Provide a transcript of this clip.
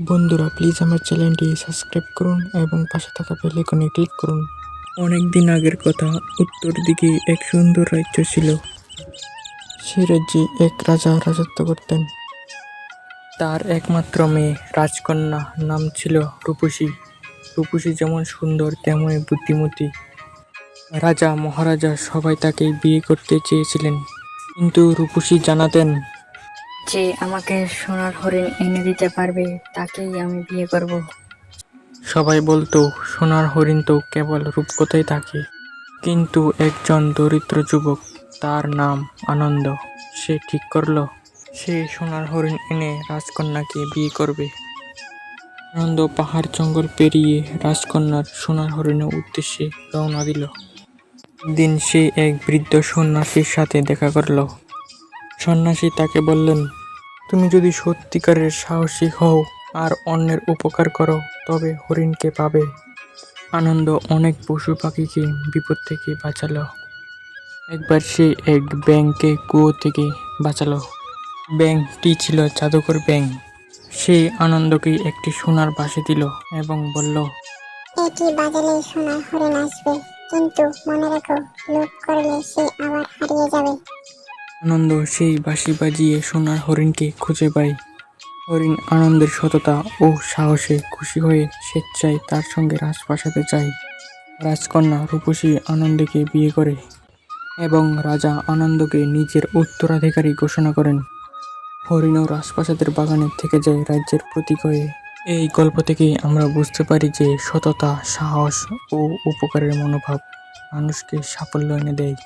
বন্ধুরা প্লিজ আমার চ্যানেলটি সাবস্ক্রাইব করুন এবং পাশে থাকা বেল আইকনে ক্লিক করুন। অনেক দিন আগের কথা, উত্তর দিকে এক সুন্দর রাজ্য ছিল। সেই রাজ্যে এক রাজা রাজত্ব করতেন। তার একমাত্র মেয়ে রাজকন্যা নাম ছিল রূপসী। রূপসী যেমন সুন্দর, তেমনই বুদ্ধিমতী। রাজা, মহারাজা সবাই তাকে বিয়ে করতে চেয়েছিলেন। কিন্তু রূপসী জানাতেন যে আমাকে সোনার হরিণ এনে দিতে পারবে, তাকেই আমি বিয়ে করব। সবাই বলতো, সোনার হরিণ তো কেবল রূপকথাই থাকে। কিন্তু একজন দরিদ্র যুবক, তার নাম আনন্দ। সে ঠিক করল, সে সোনার হরিণ এনে রাজকন্যাকে বিয়ে করবে। আনন্দ পাহাড় জঙ্গল পেরিয়ে রাজকন্যার সোনার হরিণের উদ্দেশ্যে রওনা দিল। দিন সে এক বৃদ্ধ সন্ন্যাসীর সাথে দেখা করল। সন্ন্যাসী তাকে বললেন, তুমি যদি সত্যিকারের সাহসী হও আর অন্যের উপকার করো, তবে হরিণকে পাবে। আনন্দ অনেক পশু পাখিকে বিপদ থেকে বাঁচালো। একবার সে এক ব্যাংকে কুয়ো থেকে বাঁচালো। ব্যাংকটি ছিল জাদুকর ব্যাংক। সে আনন্দকে একটি সোনার বাসে দিল এবং বলল হরিণ আসবে, কিন্তু মনে রেখো লোভ করলে সে আবার হারিয়ে যাবে। আনন্দ, সেই বাঁশি বাজিয়ে সোনার হরিণকে খুঁজে পায় হরিণ আনন্দের সততা ও সাহসে খুশি হয়ে স্বেচ্ছায় তার সঙ্গে রাজপ্রাসাদে যায় রাজকন্যা রূপসী আনন্দকে বিয়ে করে এবং রাজা আনন্দকে নিজের উত্তরাধিকারী ঘোষণা করেন। হরিণও রাজপ্রাসাদের বাগানে থেকে যায় রাজ্যের প্রতীক হয়ে। এই গল্প থেকে আমরা বুঝতে পারি যে সততা, সাহস ও উপকারের মনোভাব মানুষকে সাফল্য এনে দেয়।